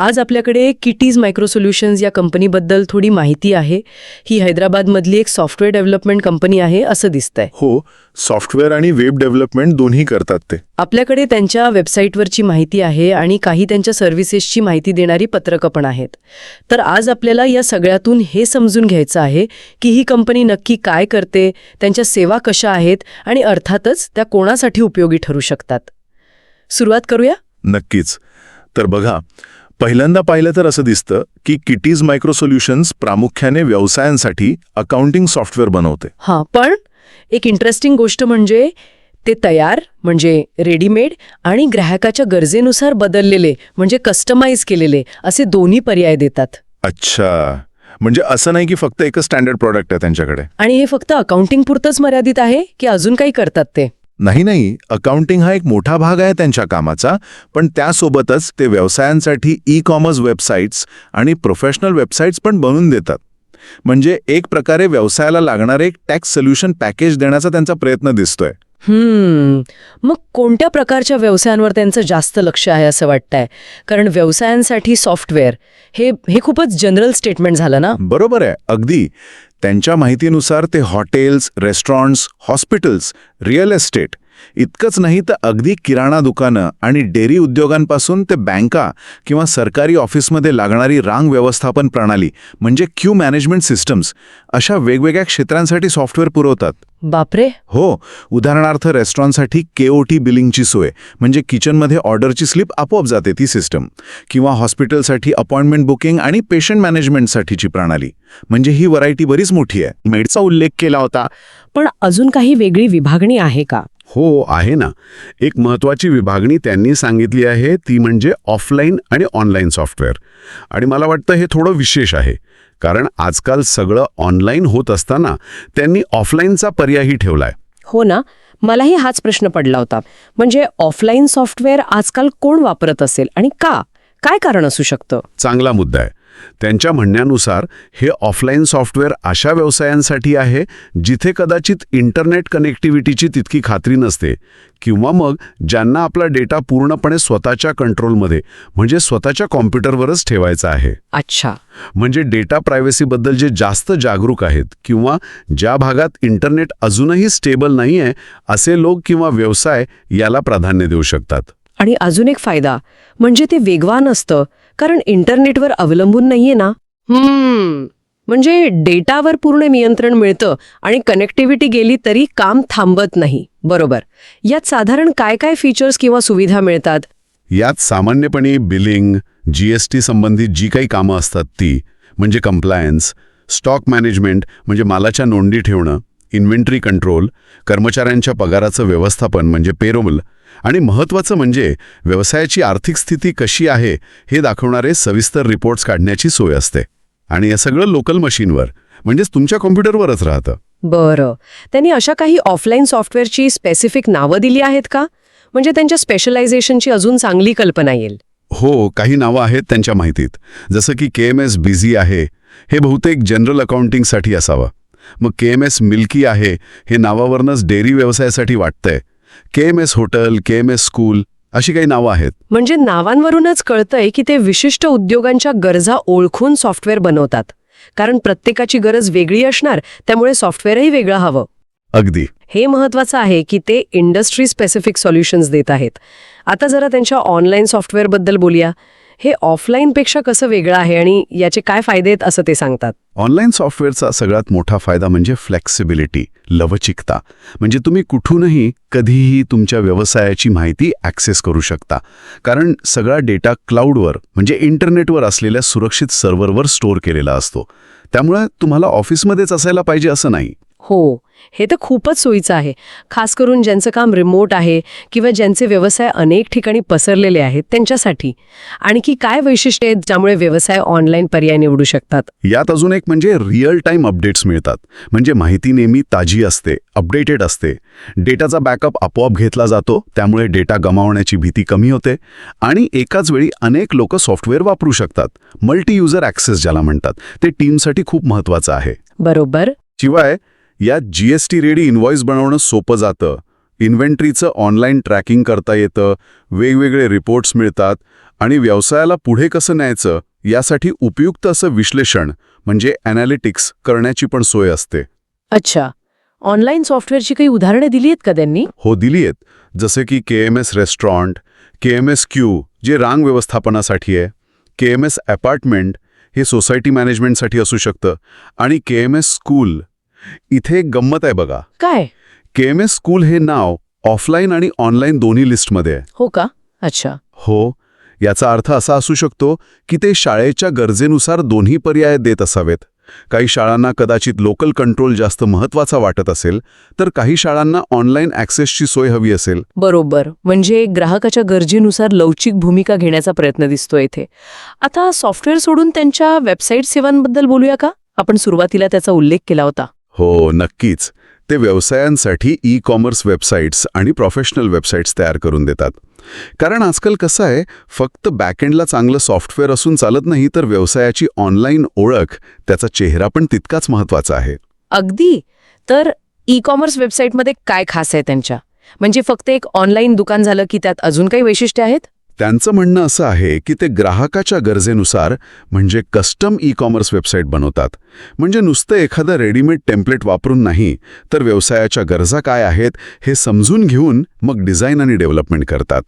आज आपल्याकडे kitty's micro solutions या कंपनीबद्दल थोडी माहिती आहे. ही हैदराबादमधली एक सॉफ्टवेअर डेव्हलपमेंट कंपनी आहे असं दिसतंय. हो सॉफ्टवेअर आणि वेब डेव्हलपमेंट दोन्ही करतात ते. आपल्याकडे त्यांच्या वेबसाईटवरची माहिती आहे आणि काही त्यांच्या सर्व्हिसेसची माहिती देणारी पत्रकं पण आहेत. तर आज आपल्याला या सगळ्यातून हे समजून घ्यायचं आहे की ही कंपनी नक्की काय करते त्यांच्या सेवा कशा आहेत आणि अर्थातच त्या कोणासाठी उपयोगी ठरू शकतात. सुरुवात करूया? नक्कीच. तर बघा पहिल्यांदा पाहिलं तर असं दिसतं की किटीज मायक्रो सोल्युशन्स प्रामुख्याने व्यवसायांसाठी अकाउंटिंग सॉफ्टवेअर बनवते. हां पण एक इंटरेस्टिंग गोष्ट म्हणजे ते तयार म्हणजे रेडीमेड आणि ग्राहकाच्या गरजेनुसार बदललेले म्हणजे कस्टमाइज केलेले असे दोन्ही पर्याय देतात. अच्छा. म्हणजे असं नाही की फक्त एकच स्टँडर्ड प्रॉडक्ट आहे त्यांच्याकडे? आणि हे फक्त अकाउंटिंग पुरतंच मर्यादित आहे की अजून काही करतात ते? नाही नाही. अकाउंटिंग हा एक मोठा भाग आहे त्यांच्या कामाचा पण त्यासोबतच ते व्यवसायांसाठी ई कॉमर्स वेबसाईट्स आणि प्रोफेशनल वेबसाईट्स पण बनवून देतात. म्हणजे एक प्रकारे व्यवसायाला लागणारे एक टॅक्स सोल्युशन पॅकेज देण्याचा त्यांचा प्रयत्न दिसतोय. हम्म. मग कोणत्या प्रकारच्या व्यवसायांवर त्यांचं जास्त लक्ष आहे असं वाटतंय? कारण व्यवसायांसाठी सॉफ्टवेअर हे हे खूपच जनरल स्टेटमेंट झालं ना? बरोबर आहे. अगदी. त्यांच्या माहितीनुसार ते hotels restaurants hospitals real estate इतकंच नाही तर अगदी किराणा दुकानं आणि डेअरी उद्योगांपासून ते बँका किंवा सरकारी ऑफिसमध्ये लागणारी रांग व्यवस्थापन प्रणाली म्हणजे क्यू मॅनेजमेंट सिस्टम्स अशा वेगवेगळ्या क्षेत्रांसाठी सॉफ्टवेअर पुरवतात. बापरे! हो उदाहरणार्थ रेस्टॉरंटसाठी केओटी बिलिंगची सोय म्हणजे किचनमध्ये ऑर्डरची स्लिप आपोआप जाते ती सिस्टम किंवा हॉस्पिटलसाठी अपॉइंटमेंट बुकिंग आणि पेशंट मॅनेजमेंटसाठीची प्रणाली म्हणजे ही व्हरायटी बरीच मोठी आहे. मेडचा उल्लेख केला होता. पण अजून काही वेगळी विभागणी आहे का? हो आहे ना. एक महत्वाची विभागणी त्यांनी सांगितली आहे ती म्हणजे ऑफलाईन आणि ऑनलाईन सॉफ्टवेअर. आणि मला वाटतं हे थोडं विशेष आहे कारण आजकाल सगळं ऑनलाईन होत असताना त्यांनी ऑफलाईनचा पर्यायही ठेवलाय हो ना. मलाही हाच प्रश्न पडला होता. म्हणजे ऑफलाईन सॉफ्टवेअर आजकाल कोण वापरत असेल आणि का? काय कारण असू शकतं? चांगला मुद्दा आहे. त्यांच्या म्हणण्यानुसार हे ऑफलाईन सॉफ्टवेअर अशा व्यवसायांसाठी आहे जिथे कदाचित इंटरनेट कनेक्टिव्हिटीची तितकी खात्री नसते किंवा मग ज्यांना आपला डेटा पूर्णपणे स्वतःच्या कंट्रोलमध्ये म्हणजे स्वतःच्या कॉम्प्युटरवरच ठेवायचा आहे. अच्छा. म्हणजे डेटा प्रायव्हसीबद्दल जे जास्त जागरूक आहेत किंवा ज्या भागात इंटरनेट अजूनही स्टेबल नाही आहे असे लोक किंवा व्यवसाय याला प्राधान्य देऊ शकतात. आणि अजून एक फायदा म्हणजे ते वेगवान असतं कारण इंटरनेटवर अवलंबून नाहीये ना. हम्म. म्हणजे डेटावर पूर्ण नियंत्रण मिळतं आणि कनेक्टिव्हिटी गेली तरी काम थांबत नाही. बरोबर. यात साधारण काय काय फीचर्स किंवा सुविधा मिळतात? यात सामान्यपणे बिलिंग जीएसटी संबंधित जी काही कामं असतात ती म्हणजे कंप्लायन्स स्टॉक मॅनेजमेंट म्हणजे मालाच्या नोंदी ठेवणं इन्व्हेंटरी कंट्रोल कर्मचाऱ्यांच्या पगाराचं व्यवस्थापन म्हणजे पेरोल आणि महत्त्वाचं म्हणजे व्यवसायाची आर्थिक स्थिती कशी आहे हे दाखवणारे सविस्तर रिपोर्ट्स काढण्याची सोय असते. आणि हे सगळं लोकल मशीनवर म्हणजेच तुमच्या कॉम्प्युटरवरच राहतं. बरं. त्यांनी अशा काही ऑफलाईन सॉफ्टवेअरची स्पेसिफिक नावं दिली आहेत का? म्हणजे त्यांच्या स्पेशलायझेशनची अजून चांगली कल्पना येईल. हो काही नावं आहेत त्यांच्या माहितीत. जसं की के एम एस बिझी आहे हे बहुतेक जनरल अकाउंटिंगसाठी असावं. मग के एम एस मिल्की आहे हे नावावरनंच डेअरी व्यवसायासाठी वाटतंय. K M S hotel K M S school अशी काही नावं आहेत. म्हणजे नावांवरूनच कळतंय की ते विशिष्ट उद्योगांच्या गरजा ओळखून सॉफ्टवेअर बनवतात. कारण प्रत्येकाची गरज वेगळी असणार त्यामुळे सॉफ्टवेअरही वेगळं हवं. अगदी. हे महत्वाचं आहे की ते इंडस्ट्री स्पेसिफिक सॉल्युशन्स देत आहेत. आता जरा त्यांच्या ऑनलाईन सॉफ्टवेअरबद्दल बोलूया. हे ऑफलाईनपेक्षा कसं वेगळं आहे आणि याचे काय फायदे आहेत असं ते सांगतात? ऑनलाईन सॉफ्टवेअरचा सगळ्यात मोठा फायदा म्हणजे फ्लेक्सिबिलिटी लवचिकता. म्हणजे तुम्ही कुठूनही कधीही तुमच्या व्यवसायाची माहिती ॲक्सेस करू शकता. कारण सगळा डेटा क्लाउडवर म्हणजे इंटरनेटवर असलेल्या सुरक्षित सर्व्हरवर स्टोअर केलेला असतो. त्यामुळे तुम्हाला ऑफिसमध्येच असायला पाहिजे असं नाही. हो हे तर खूपच सोयीचं आहे. खास करून ज्यांचं काम रिमोट आहे किंवा ज्यांचे व्यवसाय अनेक ठिकाणी पसरलेले आहेत त्यांच्यासाठी. आणखी काय वैशिष्ट्य आहेत ज्यामुळे व्यवसाय ऑनलाईन पर्याय निवडू शकतात? यात अजून एक म्हणजे रिअल टाईम अपडेट्स मिळतात. म्हणजे माहिती नेहमी ताजी असते अपडेटेड असते. डेटाचा बॅकअप आपोआप घेतला जातो त्यामुळे डेटा गमावण्याची भीती कमी होते आणि एकाच वेळी अनेक लोक सॉफ्टवेअर वापरू शकतात. मल्टी युजर ॲक्सेस ज्याला म्हणतात ते टीमसाठी खूप महत्त्वाचं आहे. बरोबर. शिवाय यात जीएसटी रेडी इन्व्हॉइस बनवणं सोपं जातं. इन्व्हेंटरीचं ऑनलाईन ट्रॅकिंग करता येतं वेगवेगळे रिपोर्ट्स मिळतात आणि व्यवसायाला पुढे कसं न्यायचं यासाठी उपयुक्त असं विश्लेषण म्हणजे ॲनालिटिक्स करण्याची पण सोय असते. अच्छा. ऑनलाईन सॉफ्टवेअरची काही उदाहरणे दिली आहेत का त्यांनी? हो दिली आहेत. जसे की K M S restaurant K M S Q J रांग व्यवस्थापनासाठी आहे. के एम एस अपार्टमेंट हे सोसायटी मॅनेजमेंटसाठी असू शकतं आणि के एम एस स्कूल इथे एक गंमत आहे बघा. काय? के एम एस स्कूल हे नाव ऑफलाईन आणि ऑनलाईन दोन्ही लिस्टमध्ये आहे. हो का? अच्छा. हो. याचा अर्थ असा असू शकतो की ते शाळेच्या गरजेनुसार दोन्ही पर्याय देत असावेत. काही शाळांना कदाचित लोकल कंट्रोल जास्त महत्त्वाचा वाटत असेल तर काही शाळांना ऑनलाईन ॲक्सेसची सोय हवी असेल. बरोबर. म्हणजे ग्राहकाच्या गरजेनुसार लवचिक भूमिका घेण्याचा प्रयत्न दिसतो इथे. आता सॉफ्टवेअर सोडून त्यांच्या वेबसाईट सेवांबद्दल बोलूया का? आपण सुरुवातीला त्याचा उल्लेख केला होता. हो नक्कीच. ते व्यवसायांसाठी ई कॉमर्स वेबसाईट्स आणि प्रोफेशनल वेबसाईट्स तयार करून देतात. कारण आजकाल कसं आहे फक्त बॅकएंडला चांगलं सॉफ्टवेअर असून चालत नाही तर व्यवसायाची ऑनलाईन ओळख त्याचा चेहरा पण तितकाच महत्त्वाचा आहे. अगदी. तर ई कॉमर्स वेबसाईटमध्ये काय खास आहे त्यांच्या? म्हणजे फक्त एक ऑनलाईन दुकान झालं की त्यात अजून काही वैशिष्ट्य आहेत? त्यांचं म्हणणं असं आहे की ते ग्राहकाच्या गरजेनुसार म्हणजे कस्टम ई कॉमर्स वेबसाईट बनवतात. म्हणजे नुसतं एखादं रेडीमेड टेम्पलेट वापरून नाही तर व्यवसायाच्या गरजा काय आहेत हे समजून घेऊन मग डिझाईन आणि डेव्हलपमेंट करतात.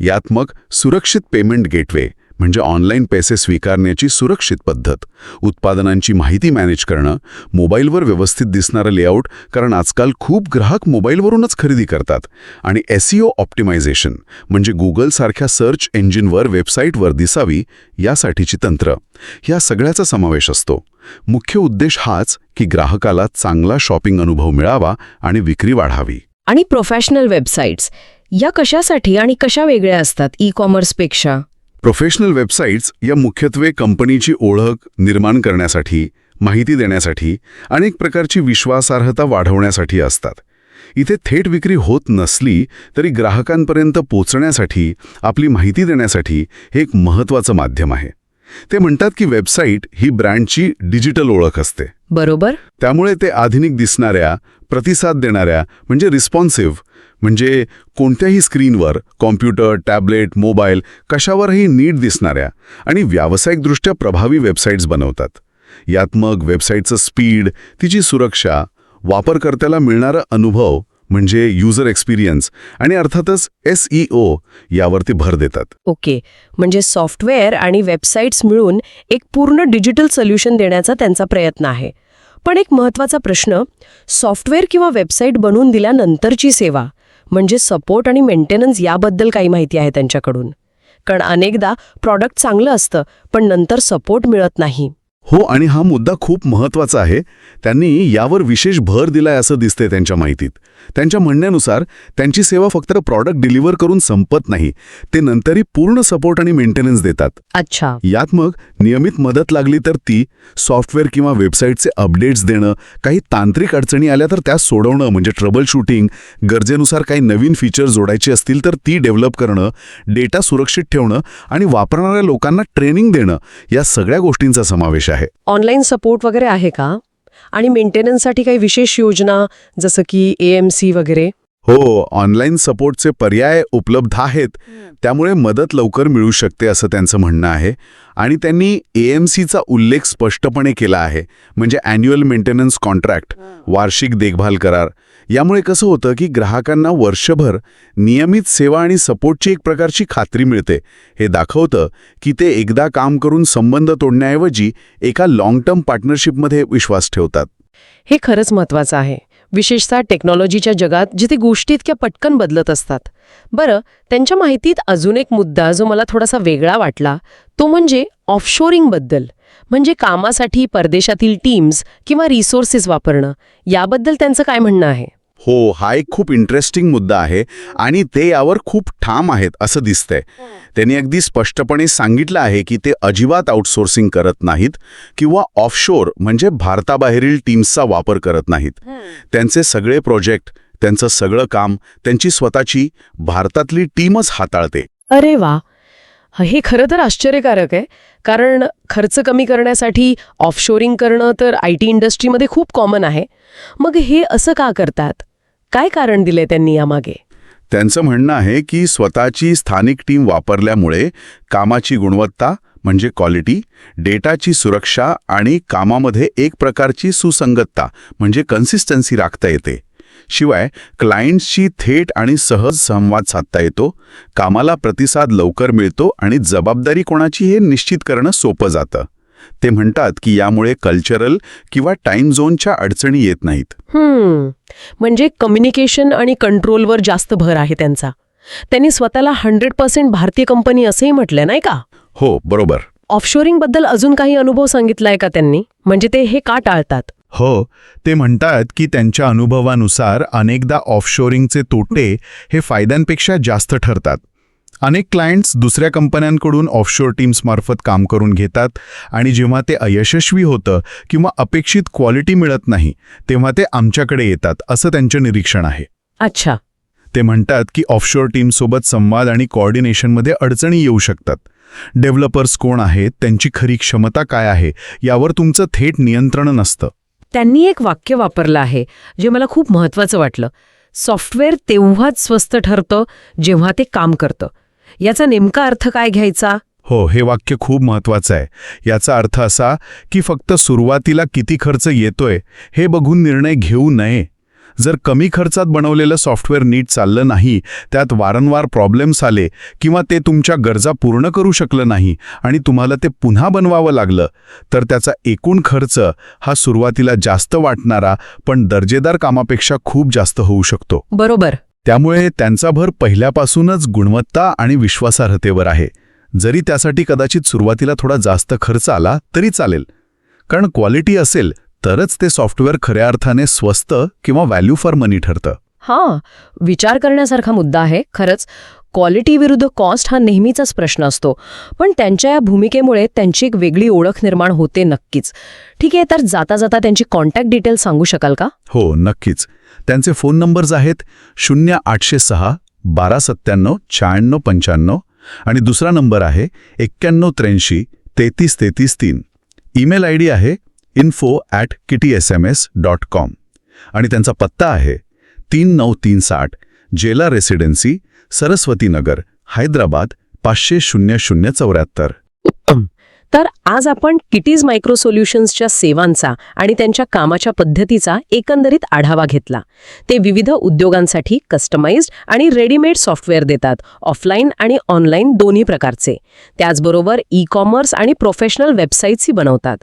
यात मग सुरक्षित पेमेंट गेटवे म्हणजे ऑनलाईन पैसे स्वीकारण्याची सुरक्षित पद्धत. उत्पादनांची माहिती मॅनेज करणं मोबाईलवर व्यवस्थित दिसणारं लेआउट कारण आजकाल खूप ग्राहक मोबाईलवरूनच खरेदी करतात. आणि एसईओ ऑप्टिमायझेशन म्हणजे गुगलसारख्या सर्च इंजिनवर वेबसाईटवर दिसावी यासाठीची तंत्र. या सगळ्याचा समावेश असतो. मुख्य उद्देश हाच की ग्राहकाला चांगला शॉपिंग अनुभव मिळावा आणि विक्री वाढावी. आणि प्रोफेशनल वेबसाईट्स या कशासाठी आणि कशा वेगळ्या असतात? ई कॉमर्सपेक्षा प्रोफेशनल वेबसाईट्स या मुख्यत्वे कंपनीची ओळख निर्माण करण्यासाठी माहिती देण्यासाठी एक प्रकारची विश्वासार्हता वाढवण्यासाठी असतात. इथे थेट विक्री होत नसली तरी ग्राहकांपर्यंत पोचण्यासाठी आपली माहिती देण्यासाठी हे एक महत्त्वाचं माध्यम आहे. ते म्हणतात की वेबसाईट ही ब्रँडची डिजिटल ओळख असते. बरोबर. त्यामुळे ते आधुनिक दिसणाऱ्या प्रतिसाद देणाऱ्या म्हणजे रिस्पॉन्सिव्ह म्हणजे कोणत्याही स्क्रीनवर कॉम्प्युटर टॅबलेट मोबाईल कशावरही नीट दिसणाऱ्या आणि व्यावसायिकदृष्ट्या प्रभावी वेबसाईट्स बनवतात. यात मग वेबसाईटचं स्पीड तिची सुरक्षा वापरकर्त्याला मिळणारा अनुभव म्हणजे युजर एक्सपिरियन्स आणि अर्थातच एस ई ओ यावरती भर देतात. ओके. म्हणजे सॉफ्टवेअर आणि वेबसाईट्स मिळून एक पूर्ण डिजिटल सोल्युशन देण्याचा त्यांचा प्रयत्न आहे. पण एक महत्त्वाचा प्रश्न सॉफ्टवेअर किंवा वेबसाईट बनवून दिल्यानंतरची सेवा म्हणजे सपोर्ट आणि मेंटेनन्स याबद्दल काही माहिती आहे त्यांच्याकडून. कारण अनेकदा प्रॉडक्ट चांगलं असतं पण नंतर सपोर्ट मिळत नाही. हो आणि हा मुद्दा खूप महत्त्वाचा आहे. त्यांनी यावर विशेष भर दिलाय असं दिसतंय त्यांच्या माहितीत. त्यांच्या म्हणण्यानुसार त्यांची सेवा फक्त प्रॉडक्ट डिलिव्हर करून संपत नाही. ते नंतरही पूर्ण सपोर्ट आणि मेंटेनन्स देतात. अच्छा. यात मग नियमित मदत लागली तर ती सॉफ्टवेअर किंवा वेबसाईटचे अपडेट्स देणं काही तांत्रिक अडचणी आल्या तर त्या सोडवणं म्हणजे ट्रबल शूटिंग गरजेनुसार काही नवीन फीचर जोडायची असतील तर ती डेव्हलप करणं डेटा सुरक्षित ठेवणं आणि वापरणाऱ्या लोकांना ट्रेनिंग देणं या सगळ्या गोष्टींचा समावेश आहे. ऑनलाईन सपोर्ट वगैरे आहे का? आणि मेंटेनन्ससाठी काही विशेष योजना जसं की ए एम सी वगैरे? हो ऑनलाईन सपोर्टचे पर्याय उपलब्ध आहेत. त्यामुळे मदत लवकर मिळू शकते असं त्यांचं म्हणणं आहे. आणि त्यांनी ए एम सीचा उल्लेख स्पष्टपणे केला आहे. म्हणजे अॅन्युअल मेंटेनन्स कॉन्ट्रॅक्ट वार्षिक देखभाल करार. यामुळे कसं होतं की ग्राहकांना वर्षभर नियमित सेवा आणि सपोर्टची एक प्रकारची खात्री मिळते. हे दाखवतं की ते एकदा काम करून संबंध तोडण्याऐवजी एका लाँग टर्म पार्टनरशिपमध्ये विश्वास ठेवतात. हे खरंच महत्वाचं आहे. विशेषतः टेक्नॉलॉजीच्या जगात जिथे गोष्टी इतक्या पटकन बदलत असतात. बरं त्यांच्या माहितीत अजून एक मुद्दा जो मला थोडासा वेगळा वाटला तो म्हणजे ऑफशोरिंगबद्दल म्हणजे कामासाठी परदेशातील टीम्स किंवा रिसोर्सेस वापरणं. याबद्दल त्यांचं काय म्हणणं आहे? हो हा एक खूप इंटरेस्टिंग मुद्दा आहे आणि ते यावर खूप ठाम आहेत असं दिसतंय. त्यांनी अगदी स्पष्टपणे सांगितलं आहे की ते अजिबात आउटसोर्सिंग करत नाहीत किंवा ऑफशोर म्हणजे भारताबाहेरील टीम्सचा वापर करत नाहीत. त्यांचे सगळे प्रोजेक्ट त्यांचं सगळं काम त्यांची स्वतःची भारतातली टीमच हाताळते. अरे वा! हे खरं तर आश्चर्यकारक आहे. कारण खर्च कमी करण्यासाठी ऑफशोरिंग करणं तर आय टी इंडस्ट्रीमध्ये खूप कॉमन आहे. मग हे असं का करतात? काय कारण दिले त्यांनी यामागे? त्यांचं म्हणणं आहे की स्वतःची स्थानिक टीम वापरल्यामुळे कामाची गुणवत्ता म्हणजे क्वालिटी डेटाची सुरक्षा आणि कामामध्ये एक प्रकारची सुसंगतता म्हणजे कन्सिस्टन्सी राखता येते. शिवाय क्लायंट्सशी थेट आणि सहज संवाद साधता येतो कामाला प्रतिसाद लवकर मिळतो आणि जबाबदारी कोणाची हे निश्चित करणं सोपं जातं. ते म्हणतात की यामुळे कल्चरल किंवा टाईम झोनच्या अडचणी येत नाहीत. हम्म. म्हणजे कम्युनिकेशन आणि कंट्रोलवर जास्त भर आहे त्यांचा. त्यांनी स्वतःला हंड्रेड पर्सेंट भारतीय कंपनी असंही म्हटलं नाही का? हो बरोबर. ऑफशोरिंगबद्दल अजून काही अनुभव सांगितलाय का त्यांनी? म्हणजे ते हे का टाळतात? हो ते म्हणतात की त्यांच्या अनुभवानुसार अनेकदा ऑफशोरिंगचे तोटे हे फायद्यांपेक्षा जास्त ठरतात. अनेक क्लायंट्स दुसऱ्या कंपन्यांकडून ऑफशोर टीम्समार्फत काम करून घेतात आणि जेव्हा ते अयशस्वी होतं किंवा अपेक्षित क्वालिटी मिळत नाही तेव्हा ते आमच्याकडे येतात असं त्यांचं निरीक्षण आहे. अच्छा. ते म्हणतात की ऑफशोर टीमसोबत संवाद आणि कोऑर्डिनेशनमध्ये अडचणी येऊ शकतात. डेव्हलपर्स कोण आहेत त्यांची खरी क्षमता काय आहे यावर तुमचं थेट नियंत्रण नसतं. त्यांनी एक वाक्य वापरलं आहे जे मला खूप महत्वाचं वाटलं. सॉफ्टवेअर तेव्हाच स्वस्त ठरतं जेव्हा ते काम करतं. याचा नेमका अर्थ काय घ्यायचा? हो हे वाक्य खूप महत्वाचं आहे. याचा अर्थ असा की फक्त सुरुवातीला किती खर्च येतोय हे बघून निर्णय घेऊ नये. जर कमी खर्चात बनवलेलं सॉफ्टवेअर नीट चाललं नाही त्यात वारंवार प्रॉब्लेम्स आले किंवा ते तुमच्या गरजा पूर्ण करू शकलं नाही आणि तुम्हाला ते पुन्हा बनवावं लागलं तर त्याचा एकूण खर्च हा सुरुवातीला जास्त वाटणारा पण दर्जेदार कामापेक्षा खूप जास्त होऊ शकतो. बरोबर. त्यामुळे त्यांचा भर पहिल्यापासूनच गुणवत्ता आणि विश्वासार्हतेवर आहे. जरी त्यासाठी कदाचित सुरुवातीला थोडा जास्त खर्च आला तरी चालेल. कारण क्वालिटी असेल तरच ते सॉफ्टवेअर खऱ्या अर्थाने स्वस्त किंवा व्हॅल्यू फॉर मनी ठरतं. हां विचार करण्यासारखा मुद्दा आहे खरंच. क्वालिटी विरुद्ध कॉस्ट हा नेहमीचाच प्रश्न असतो. पण त्यांच्या या भूमिकेमुळे त्यांची एक वेगळी ओळख निर्माण होते नक्कीच. ठीक आहे तर जाता जाता त्यांची कॉन्टॅक्ट डिटेल सांगू शकाल का? हो नक्कीच. त्यांचे फोन नंबर्स आहेत शून्य आठशे सहा बारा सत्त्याण्णव शहाण्णव पंच्याण्णव आणि दुसरा नंबर आहे एक्क्याण्णव त्र्याऐंशी तेहतीस तेहतीस तीन. ईमेल आय डी आहे info at kitty S M S dot com आणि त्यांचा पत्ता आहे तीन नऊ तीन साठ जेला रेसिडेन्सी सरस्वती नगर हैदराबाद पाचशे शून्य शून्य चौऱ्याहत्तर. तर आज आपण किटीज मायक्रो सोल्युशन्सच्या सेवांचा आणि त्यांच्या कामाच्या पद्धतीचा एकंदरीत आढावा घेतला. ते विविध उद्योगांसाठी कस्टमाइज्ड आणि रेडीमेड सॉफ्टवेअर देतात ऑफलाईन आणि ऑनलाईन दोन्ही प्रकारचे. त्याचबरोबर ई कॉमर्स आणि प्रोफेशनल वेबसाईट्सही बनवतात.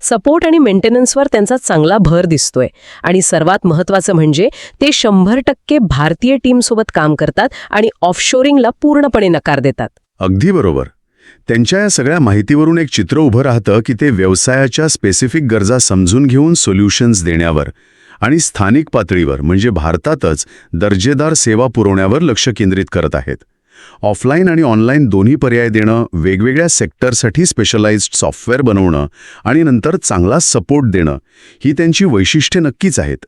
सपोर्ट आणि मेंटेनन्सवर त्यांचा चांगला भर दिसतोय. आणि सर्वात महत्त्वाचं म्हणजे ते शंभर टक्के भारतीय टीमसोबत काम करतात आणि ऑफशोरिंगला पूर्णपणे नकार देतात. अगदी बरोबर. त्यांच्या या सगळ्या माहितीवरून एक चित्र उभं राहतं की ते व्यवसायाच्या स्पेसिफिक गरजा समजून घेऊन सोल्युशन्स देण्यावर आणि स्थानिक पातळीवर म्हणजे भारतातच दर्जेदार सेवा पुरवण्यावर लक्ष केंद्रित करत आहेत. ऑफलाईन आणि ऑनलाईन दोन्ही पर्याय देणं वेगवेगळ्या सेक्टरसाठी स्पेशलाइज्ड सॉफ्टवेअर बनवणं आणि नंतर चांगला सपोर्ट देणं ही त्यांची वैशिष्ट्ये नक्कीच आहेत.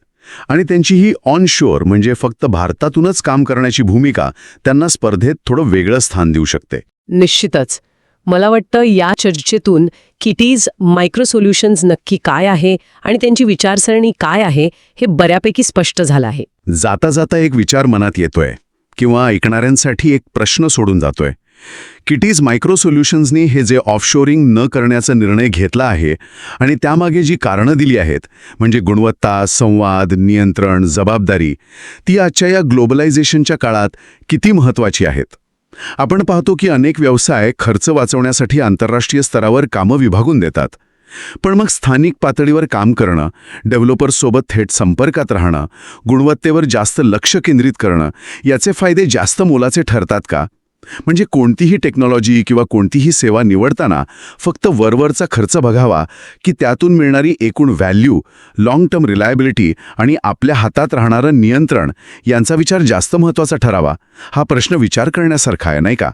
आणि त्यांची ही ऑन शोअर म्हणजे फक्त भारतातूनच काम करण्याची भूमिका त्यांना स्पर्धेत थोडं वेगळं स्थान देऊ शकते. निश्चितच. मला वाटतं या चर्चेतून किटीज मायक्रो सोल्युशन्स नक्की काय आहे आणि त्यांची विचारसरणी काय आहे हे बऱ्यापैकी स्पष्ट झालं आहे. जाता जाता एक विचार मनात येतोय किंवा ऐकणाऱ्यांसाठी एक प्रश्न सोडून जातोय. किटीज मायक्रो सोल्युशन्सनी हे जे ऑफशोरिंग न करण्याचा निर्णय घेतला आहे आणि त्यामागे जी कारणं दिली आहेत म्हणजे गुणवत्ता संवाद नियंत्रण जबाबदारी ती आजच्या या ग्लोबलायझेशनच्या काळात किती महत्त्वाची आहेत? आपण पाहतो की अनेक व्यवसाय खर्च वाचवण्यासाठी आंतरराष्ट्रीय स्तरावर कामं विभागून देतात. पण मग स्थानिक पातळीवर काम करणं डेव्हलपर्ससोबत थेट संपर्कात राहणं गुणवत्तेवर जास्त लक्ष केंद्रित करणं याचे फायदे जास्त मोलाचे ठरतात का? म्हणजे कोणतीही टेक्नॉलॉजी किंवा कोणतीही सेवा निवडताना फक्त वरवरचा खर्च बघावा की त्यातून मिळणारी एकूण व्हॅल्यू लाँग टर्म रिलायबिलिटी आणि आपल्या हातात राहणारं नियंत्रण यांचा विचार जास्त महत्त्वाचा ठरावा हा प्रश्न विचार करण्यासारखा आहे नाही का?